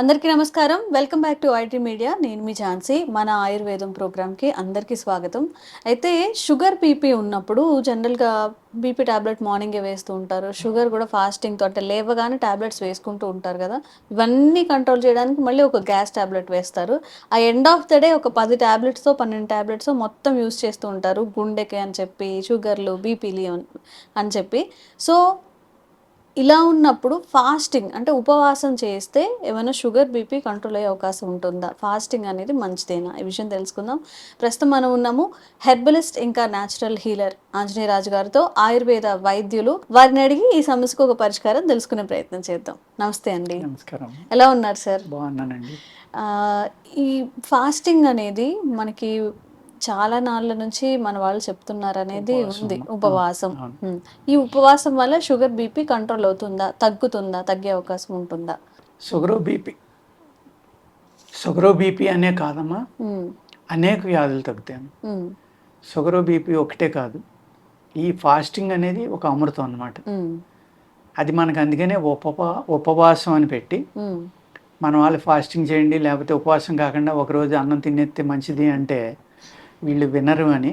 అందరికీ నమస్కారం. Welcome back to IT media నేను మీ ఝాన్సీ. మన ఆయుర్వేదం ప్రోగ్రామ్కి అందరికీ స్వాగతం. అయితే షుగర్ బీపీ ఉన్నప్పుడు జనరల్గా బీపీ టాబ్లెట్ మార్నింగే వేస్తూ ఉంటారు. షుగర్ కూడా ఫాస్టింగ్ తోట లేవగానే ట్యాబ్లెట్స్ వేసుకుంటూ ఉంటారు కదా. ఇవన్నీ కంట్రోల్ చేయడానికి మళ్ళీ ఒక గ్యాస్ టాబ్లెట్ వేస్తారు. ఆ ఎండ్ ఆఫ్ ద డే ఒక పది టాబ్లెట్స్తో పన్నెండు టాబ్లెట్స్ మొత్తం యూస్ చేస్తూ ఉంటారు. గుండెకి అని చెప్పి షుగర్లు బీపీలు అని చెప్పి. సో ఇలా ఉన్నప్పుడు ఫాస్టింగ్ అంటే ఉపవాసం చేస్తే ఏమైనా షుగర్ బీపీ కంట్రోల్ అయ్యే అవకాశం ఉంటుందా? ఫాస్టింగ్ అనేది మంచిదేనా? ఈ విషయం తెలుసుకుందాం. ప్రస్తుతం మనం ఉన్నాము హెర్బలిస్ట్ ఇంకా న్యాచురల్ హీలర్ ఆంజనేయ రాజు గారితో ఆయుర్వేద వైద్యులు. వారిని అడిగి ఈ సమస్యకు ఒక పరిష్కారం తెలుసుకునే ప్రయత్నం చేద్దాం. నమస్తే అండి. నమస్కారం. ఎలా ఉన్నారు సార్? బాగున్నానండి. ఆ, ఈ ఫాస్టింగ్ అనేది మనకి చాలా నాళ్ళ నుంచి మన వాళ్ళు చెప్తున్నారు అనేది. ఉంది ఉపవాసం. ఈ ఉపవాసం వల్ల షుగర్ బీపీ కంట్రోల్ అవుతుందా? తగ్గుతుందా? తగ్గే అవకాశం ఉంటుందా? Sugar BP. షుగరు బీపీ అనే కాదమ్మా. అనేక వ్యాధులు తగ్గుతాయి షుగరు బీపీ ఒకటే కాదు ఈ ఫాస్టింగ్ అనేది ఒక అమృతం అన్నమాట. ఉమ్, అది మనకు అందుకనే ఉపవా ఉపవాసం అని పెట్టి మన వాళ్ళు ఫాస్టింగ్ చేయండి లేకపోతే ఉపవాసం కాకుండా ఒకరోజు అన్నం తినేస్తే మంచిది అంటే వీళ్ళు వినరు అని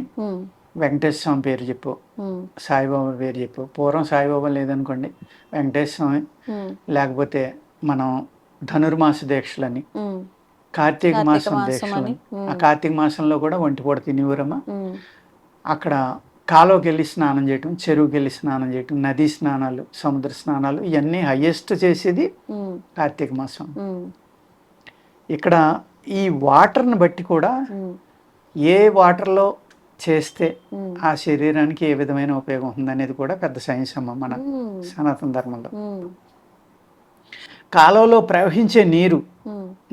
వెంకటేశ్వర స్వామి పేరు చెప్పు. సాయిబాబా పేరు చెప్పు. పూర్వం సాయిబాబా లేదనుకోండి వెంకటేశ్వర స్వామి లేకపోతే మనం ధనుర్మాస దీక్షలని కార్తీక మాసం మాసం దీక్షలు అని, ఆ కార్తీక మాసంలో కూడా ఒంటిపూట తినేవారమ్మ. అక్కడ కాలువకి వెళ్ళి స్నానం చేయటం చెరువుకి వెళ్ళి స్నానం చేయటం నదీ స్నానాలు సముద్ర స్నానాలు ఇవన్నీ హయ్యెస్ట్ చేసేది కార్తీక మాసం. ఇక్కడ ఈ వాటర్ని బట్టి కూడా ఏ వాటర్లో చేస్తే ఆ శరీరానికి ఏ విధమైన ఉపయోగం ఉందనేది కూడా పెద్ద సైన్స్ అమ్మ మన సనాతన ధర్మంలో. ఉమ్, కాలువలో ప్రవహించే నీరు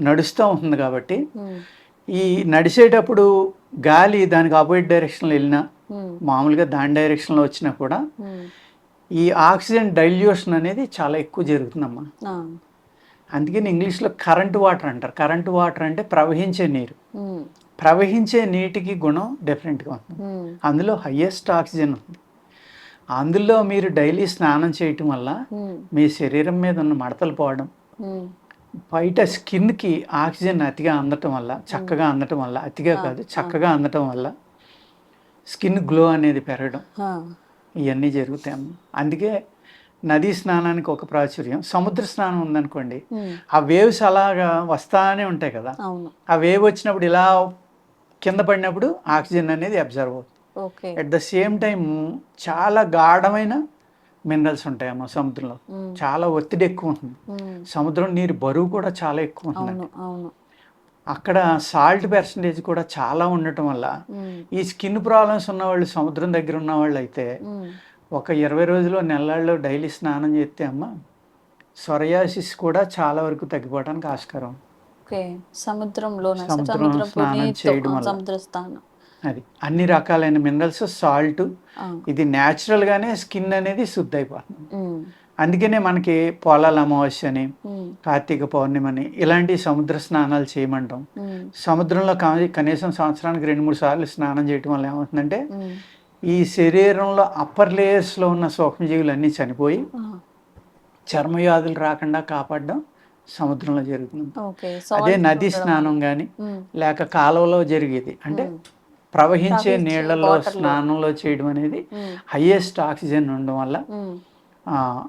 నడుస్తూ ఉంటుంది కాబట్టి ఈ నడిచేటప్పుడు గాలి దానికి ఆపోజిట్ డైరెక్షన్లో వెళ్ళినా మామూలుగా దాని డైరెక్షన్లో వచ్చినా కూడా ఈ ఆక్సిజన్ డైల్యూషన్ అనేది చాలా ఎక్కువ జరుగుతుందమ్మా. అందుకని ఇంగ్లీష్లో కరెంట్ వాటర్ అంటారు. కరెంట్ వాటర్ అంటే ప్రవహించే నీరు. ప్రవహించే నీటికి గుణం డిఫరెంట్గా ఉంటుంది. ఉమ్, అందులో హయ్యెస్ట్ ఆక్సిజన్ ఉంది అందులో మీరు డైలీ స్నానం చేయటం వల్ల ఉమ్, మీ శరీరం మీద ఉన్న మడతలు పోవడం ఉమ్, బయట స్కిన్కి ఆక్సిజన్ అతిగా అందటం వల్ల చక్కగా అందటం వల్ల అతిగా కాదు చక్కగా అందటం వల్ల స్కిన్ గ్లో అనేది పెరగడం. ఇవన్నీ జరుగుతాయి. అందుకే నదీ స్నానానికి ఒక ప్రాచుర్యం. సముద్ర స్నానం ఉందనుకోండి ఆ వేవ్స్ అలాగా వస్తానే ఉంటాయి కదా. ఆ వేవ్ వచ్చినప్పుడు ఇలా కింద పడినప్పుడు ఆక్సిజన్ అనేది అబ్జర్వ్ అవుతుంది. అట్ ద సేమ్ టైం చాలా గాఢమైన మినరల్స్ ఉంటాయమ్మ సముద్రంలో. ఉమ్, చాలా ఒత్తిడి ఎక్కువ ఉంటుంది. సముద్రం నీరు బరువు కూడా చాలా ఎక్కువ ఉంటుంది అక్కడ సాల్ట్ పర్సంటేజ్ కూడా చాలా ఉండటం వల్ల ఈ స్కిన్ ప్రాబ్లమ్స్ ఉన్న వాళ్ళు సముద్రం దగ్గర ఉన్న వాళ్ళు అయితే ఒక ఇరవై రోజులు నెలల్లో డైలీ స్నానం చేస్తే అమ్మ సొరయాసిస్ కూడా చాలా వరకు తగ్గిపోవడానికి ఆస్కారం. ఓకే. సముద్రంలో సముద్రం స్నానం చేయడం. సముద్ర అది. అన్ని రకాలైన మినరల్స్ సాల్ట్. ఇది న్యాచురల్గానే స్కిన్ అనేది శుద్ధి అయిపోతుంది అందుకనే మనకి పొలాల అమావాస్య అని కార్తీక పౌర్ణిమని ఇలాంటి సముద్ర స్నానాలు చేయమంటాం. సముద్రంలో కనీసం సంవత్సరానికి రెండు మూడు సార్లు స్నానం చేయటం వల్ల ఏమవుతుందంటే ఈ శరీరంలో అప్పర్ లేయర్స్లో ఉన్న సూక్ష్మజీవులు అన్నీ చనిపోయి చర్మవ్యాధులు రాకుండా కాపాడడం సముద్రంలో జరుగుతుంది. అదే నది. స్నానం కానీ లేక కాలువలో జరిగేది. అంటే ప్రవహించే నీళ్ళలో. స్నానంలో చేయడం అనేది ఉమ్, హయ్యెస్ట్ ఆక్సిజన్ ఉండడం వల్ల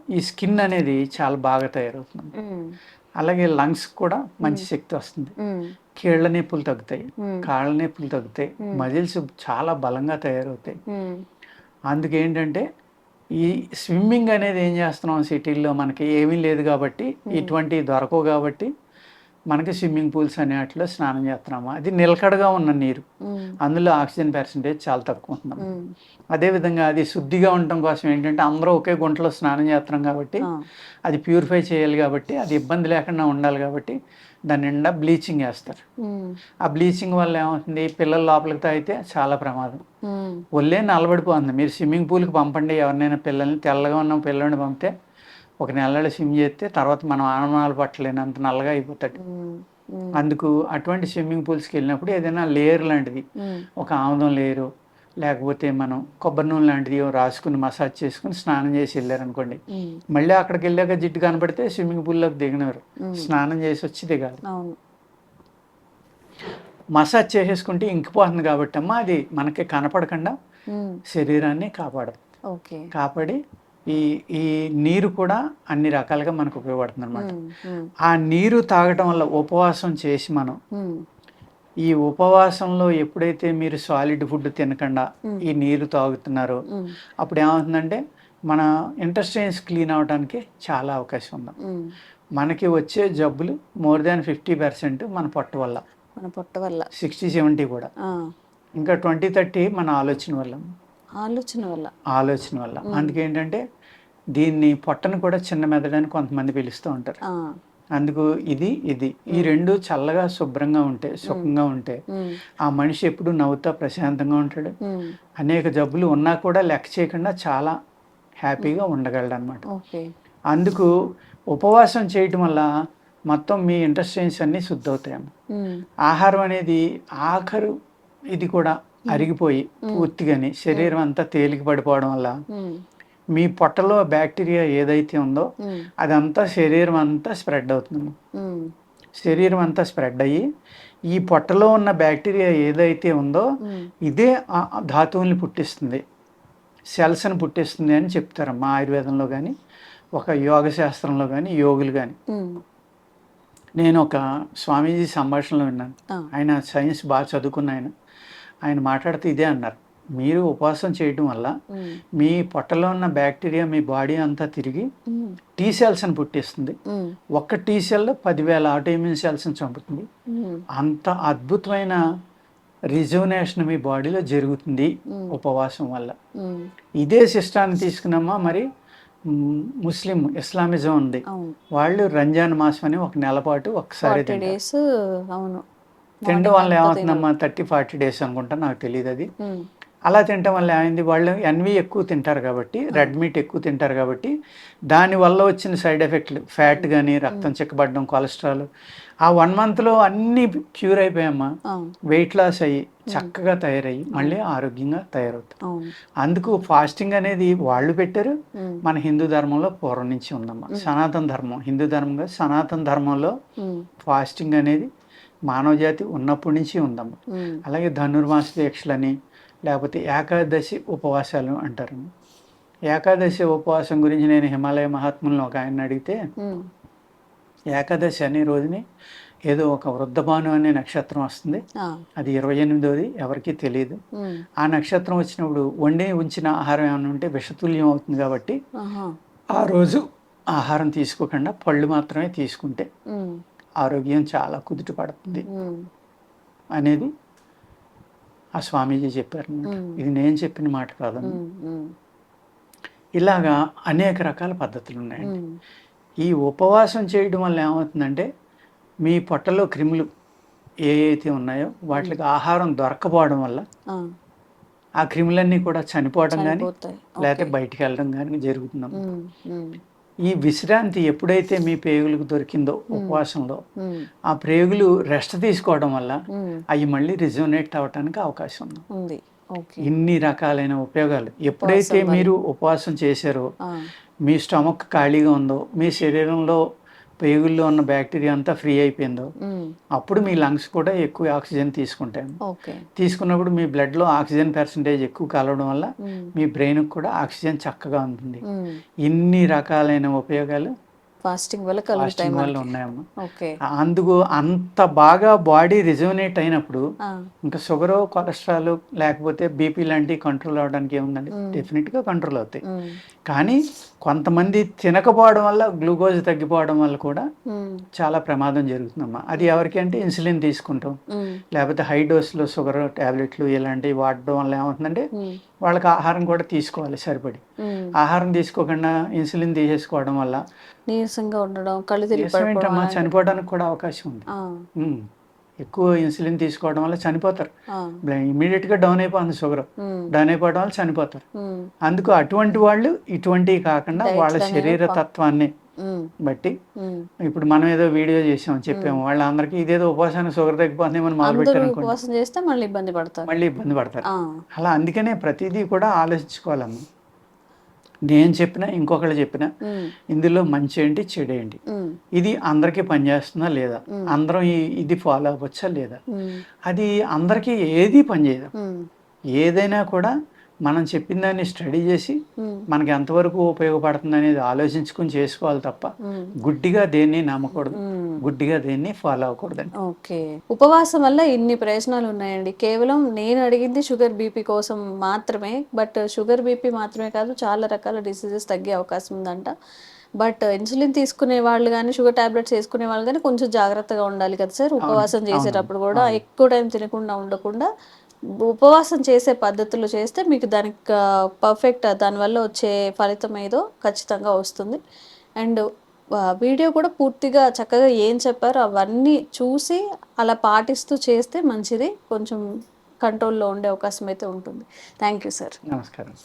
ఈ స్కిన్ అనేది చాలా బాగా తయారవుతుంది. అలాగే లంగ్స్ కూడా మంచి శక్తి వస్తుంది. కీళ్ళ నొప్పులు తగ్గుతాయి కాళ్ళ నొప్పులు తగ్గుతాయి మజిల్స్ చాలా బలంగా తయారవుతాయి. అందుకేంటంటే ఈ స్విమ్మింగ్ అనేది ఏం చేస్తున్నాం సిటీల్లో? మనకి ఏమీ లేదు కాబట్టి ఇటువంటివి దొరకవు కాబట్టి మనకి స్విమ్మింగ్ పూల్స్ అనే వాటిలో స్నానం చేస్తున్నాము. అది నిలకడగా ఉన్న నీరు. అందులో ఆక్సిజన్ పర్సంటేజ్ చాలా తక్కువ ఉంటుంది. ఉమ్, అదేవిధంగా అది శుద్ధిగా ఉండటం కోసం ఏంటంటే అందరూ ఒకే గుంటలో స్నానం చేస్తున్నాం కాబట్టి అది ప్యూరిఫై చేయాలి కాబట్టి అది ఇబ్బంది లేకుండా ఉండాలి కాబట్టి దాని నిండా బ్లీచింగ్ వేస్తారు. ఆ బ్లీచింగ్ వల్ల ఏమవుతుంది? పిల్లలు లోపలికి తాగితే చాలా ప్రమాదం. ఒళ్ళే నల్లబడిపోతుంది మీరు స్విమ్మింగ్ పూల్కి పంపండి. ఎవరినైనా పిల్లల్ని తెల్లగా ఉన్న పిల్లల్ని పంపితే ఒక నెలలో స్విమ్ చేస్తే తర్వాత మనం ఆనమాలు పట్టలేనంత నల్లగా అయిపోతాడు. అందుకు అటువంటి స్విమ్మింగ్ పూల్స్కి వెళ్ళినప్పుడు ఏదైనా లేయర్ లాంటిది. ఒక ఆముదం లేయరు. లేకపోతే మనం కొబ్బరి నూనె లాంటిది రాసుకుని మసాజ్ చేసుకుని స్నానం చేసి వెళ్ళారనుకోండి. మళ్ళీ అక్కడికి వెళ్ళాక జిడ్డు కనపడితే స్విమ్మింగ్ పూల్లోకి దిగినారు. స్నానం చేసి వచ్చి దిగాలి మసాజ్ చేసేసుకుంటే ఇంకిపోతుంది కాబట్టి అమ్మ అది మనకి కనపడకుండా శరీరాన్ని కాపాడదు. ఓకే. కాపాడి ఈ ఈ నీరు కూడా అన్ని రకాలుగా మనకు ఉపయోగపడుతుంది అనమాట ఆ నీరు తాగటం వల్ల ఉపవాసం చేసి మనం ఈ ఉపవాసంలో ఎప్పుడైతే మీరు సాలిడ్ ఫుడ్ తినకుండా ఈ నీరు తాగుతున్నారో అప్పుడు ఏమవుతుందంటే మన ఇంటెస్టైన్స్ క్లీన్ అవడానికి చాలా అవకాశం ఉంది. మనకి వచ్చే జబ్బులు మోర్ దాన్ ఫిఫ్టీ పర్సెంట్ మన పొట్ట వల్ల. మన పొట్ట వల్ల. సిక్స్టీ సెవెంటీ కూడా. ఇంకా ట్వంటీ థర్టీ మన ఆలోచన వల్ల. ఆలోచన వల్ల. ఆలోచన వల్ల. అందుకేంటంటే దీన్ని పొట్టను కూడా చిన్న మెదడని కొంతమంది పిలుస్తూ ఉంటారు. అందుకు ఇది ఇది. ఈ రెండు చల్లగా శుభ్రంగా ఉంటే సుఖంగా ఉంటే ఆ మనిషి ఎప్పుడు నవ్వుతా ప్రశాంతంగా ఉంటాడు. అనేక జబ్బులు ఉన్నా కూడా లెక్క చేయకుండా చాలా హ్యాపీగా ఉండగలడు అనమాట అందుకు ఉపవాసం చేయటం వల్ల మొత్తం మీ ఇంటెస్టైన్స్ అన్నీ శుద్ధవుతాయమ్మ. ఆహారం అనేది ఆఖరు ఇది కూడా అరిగిపోయి పూర్తిగాని శరీరం అంతా తేలిక పడిపోవడం వల్ల మీ పొట్టలో బ్యాక్టీరియా ఏదైతే ఉందో అదంతా శరీరం అంతా స్ప్రెడ్ అవుతుంది. శరీరం అంతా స్ప్రెడ్ అయ్యి ఈ పొట్టలో ఉన్న బ్యాక్టీరియా ఏదైతే ఉందో ఇదే ధాతువుల్ని పుట్టిస్తుంది. సెల్స్ని పుట్టిస్తుంది అని చెప్తారమ్మా ఆయుర్వేదంలో కానీ ఒక యోగ శాస్త్రంలో కానీ యోగులు కానీ నేను ఒక స్వామీజీ సంభాషణలో విన్నాను. ఆయన సైన్స్ బాగా చదువుకున్న ఆయన. ఆయన మాట్లాడుతూ ఇదే అన్నారు. మీరు ఉపవాసం చేయడం వల్ల మీ పొట్టలో ఉన్న బ్యాక్టీరియా మీ బాడీ అంతా తిరిగి టీ సెల్స్ని పుట్టిస్తుంది. ఉమ్, ఒక్క టీ సెల్ పదివేల ఆటోఇమ్యూన్ సెల్స్ని చంపుతుంది. అంత అద్భుతమైన రిజువనేషన్ మీ బాడీలో జరుగుతుంది. ఉపవాసం వల్ల. ఇదే సిస్టాన్ని తీసుకున్నామా? మరి ముస్లిం ఇస్లామిజం ఉంది. వాళ్ళు రంజాన్ మాసం అని ఒక నెల పాటు ఒకసారి తినడం వల్ల ఏమవుతుందమ్మా? థర్టీ ఫార్టీ డేస్ అనుకుంటా నాకు తెలియదు అది. అలా తినటం వల్ల ఏమైంది? వాళ్ళు ఎన్వి ఎక్కువ తింటారు కాబట్టి రెడ్ మీట్ ఎక్కువ తింటారు కాబట్టి దానివల్ల వచ్చిన సైడ్ ఎఫెక్ట్లు ఫ్యాట్ కానీ రక్తం చిక్కబడడం కొలెస్ట్రాల్. ఆ వన్ మంత్లో అన్నీ క్యూర్ అయిపోయామ్మా వెయిట్ లాస్ అయ్యి చక్కగా తయారయ్యి మళ్ళీ ఆరోగ్యంగా తయారవుతారు అవును. అందుకు ఫాస్టింగ్ అనేది వాళ్ళు పెట్టారు. మన హిందూ ధర్మంలో పూర్వం నుంచి ఉందమ్మా. సనాతన ధర్మం హిందూ ధర్మంగా సనాతన ధర్మంలో ఫాస్టింగ్ అనేది మానవ జాతి ఉన్నప్పటి నుంచి ఉందమ్మా. అలాగే ధనుర్మాస దీక్షలని లేకపోతే ఏకాదశి ఉపవాసాలు అంటారు. ఏకాదశి ఉపవాసం గురించి నేను హిమాలయ మహాత్ములను ఒక ఆయన అడిగితే ఏకాదశి అనే రోజుని ఏదో ఒక వృద్ధభాను అనే నక్షత్రం వస్తుంది. అది ఇరవై ఎనిమిదోది ఎవరికీ తెలియదు ఆ నక్షత్రం వచ్చినప్పుడు వండి ఉంచిన ఆహారం ఏమైనా ఉంటే విషతుల్యం అవుతుంది కాబట్టి ఆ రోజు ఆహారం తీసుకోకుండా పళ్ళు మాత్రమే తీసుకుంటే ఆరోగ్యం చాలా కుదుట పడుతుంది. అనేది ఆ స్వామీజీ చెప్పారు. ఇది నేను చెప్పిన మాట కాదు. ఇలాగా అనేక రకాల పద్ధతులు ఉన్నాయండి. ఈ ఉపవాసం చేయడం వల్ల ఏమవుతుందంటే మీ పొట్టలో క్రిములు ఏ అయితే ఉన్నాయో వాటికి ఆహారం దొరకపోవడం వల్ల ఆ, క్రిములన్నీ కూడా చనిపోవడం కానీ లేకపోతే. బయటికి వెళ్ళడం కానీ ఉమ్, ఈ విశ్రాంతి ఎప్పుడైతే మీ ప్రేగులకు దొరికిందో ఉపవాసంలో ఆ ప్రేగులు రెస్ట్ తీసుకోవడం వల్ల అవి మళ్ళీ రిజోనేట్ అవ్వడానికి అవకాశం ఉంది. ఇన్ని రకాలైన ఉపయోగాలు. ఎప్పుడైతే. మీరు ఉపవాసం చేశారో మీ స్టమక్ ఖాళీగా ఉందో మీ శరీరంలో పేగుల్లో ఉన్న బ్యాక్టీరియా అంతా ఫ్రీ అయిపోయిందో అప్పుడు మీ లంగ్స్ కూడా ఎక్కువ ఆక్సిజన్ తీసుకుంటాయి. తీసుకున్నప్పుడు మీ బ్లడ్లో ఆక్సిజన్ పర్సంటేజ్ ఎక్కువ కలవడం వల్ల మీ బ్రెయిన్కి కూడా ఆక్సిజన్ చక్కగా ఉంటుంది. ఇన్ని రకాలైన ఉపయోగాలు ఫాస్టింగ్ వల్ల కలుగుతాయి వల్ల. ఉన్నాయమ్మా. ఓకే. అందుకు అంత బాగా బాడీ రిజోనేట్ అయినప్పుడు ఇంకా షుగరు కొలెస్ట్రాల్ లేకపోతే బీపీ లాంటివి కంట్రోల్ అవడానికి ఏముందండి? మ్మ్. డెఫినెట్గా కంట్రోల్ అవుతాయి. కానీ కొంతమంది తినకపోవడం వల్ల గ్లూకోజ్ తగ్గిపోవడం వల్ల కూడా చాలా ప్రమాదం జరుగుతుందమ్మా. అది ఎవరికి అంటే ఇన్సులిన్ తీసుకుంటాం. లేకపోతే హై డోస్లో షుగర్ ట్యాబ్లెట్లు ఇలాంటివి వాడడం వల్ల ఏమవుతుందంటే వాళ్ళకి ఆహారం కూడా తీసుకోవాలి సరిపడి. ఆహారం తీసుకోకుండా ఇన్సులిన్ తీసేసుకోవడం వల్ల నీరసంగా ఉండడం కళ్ళు తిరిగి చనిపోవడానికి కూడా అవకాశం ఉంది. ఎక్కువ ఇన్సులిన్ తీసుకోవడం వల్ల చనిపోతారు. ఆ, ఇమీడియట్గా డౌన్ అయిపోతుంది షుగర్. డౌన్ అయిపోవడం వల్ల చనిపోతారు. అందుకు అటువంటి వాళ్ళు ఇటువంటివి కాకుండా వాళ్ళ శరీర తత్వాన్ని బట్టి. ఇప్పుడు మనం ఏదో వీడియో చేసాం చెప్పాము వాళ్ళందరికీ ఇదేదో ఉపవాసానికి షుగర్ తగ్గిపోతుంది మనం మొదలు పెట్టారు మళ్ళీ ఇబ్బంది పడతారు. మళ్ళీ ఇబ్బంది పడతారు. అలా అందుకనే ప్రతిదీ కూడా ఆలోచించుకోవాలమ్మా. నేను చెప్పినా ఇంకొకళ్ళు చెప్పినా ఇందులో మంచి ఏంటి చెడు ఏంటి? ఉమ్, ఇది అందరికీ పనిచేస్తుందా లేదా? అందరం ఇది ఫాలో అవ్వచ్చా లేదా? అది అందరికీ ఏది పనిచేయదు ఏదైనా కూడా మనం చెప్పిన దాన్ని స్టడీ చేసి మనకి ఎంతవరకు ఉపయోగపడుతుంది అనేది ఆలోచించుకుని చేసుకోవాలి తప్ప గుడ్డిగా దేన్ని నమ్మకూడదు. గుడ్డిగా దేన్ని ఫాలో అవ్వకూడదండి. ఓకే. ఉపవాసం వల్ల ఇన్ని ప్రయోజనాలు ఉన్నాయండి కేవలం నేను అడిగింది షుగర్ బీపీ కోసం మాత్రమే బట్ షుగర్ బీపీ మాత్రమే కాదు చాలా రకాల డిసీజెస్ తగ్గే అవకాశం ఉందంట. బట్ ఇన్సులిన్ తీసుకునే వాళ్ళు కానీ షుగర్ టాబ్లెట్స్ వేసుకునే వాళ్ళు కానీ కొంచెం జాగ్రత్తగా ఉండాలి కదా సార్? ఉపవాసం చేసేటప్పుడు కూడా ఎక్కువ టైం తినకుండా ఉండకుండా ఉపవాసం చేసే పద్ధతులు చేస్తే మీకు దానికి పర్ఫెక్ట్ దానివల్ల వచ్చే ఫలితం ఏదో ఖచ్చితంగా వస్తుంది. అండ్ వీడియో కూడా పూర్తిగా చక్కగా ఏం చెప్పారో అవన్నీ చూసి అలా పాటిస్తూ చేస్తే మంచిది. కొంచెం కంట్రోల్లో ఉండే అవకాశం అయితే ఉంటుంది. థ్యాంక్ యూ సార్ నమస్కారం.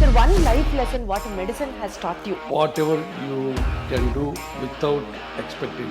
Sir, one life lesson what medicine has taught you. whatever you can do without expecting.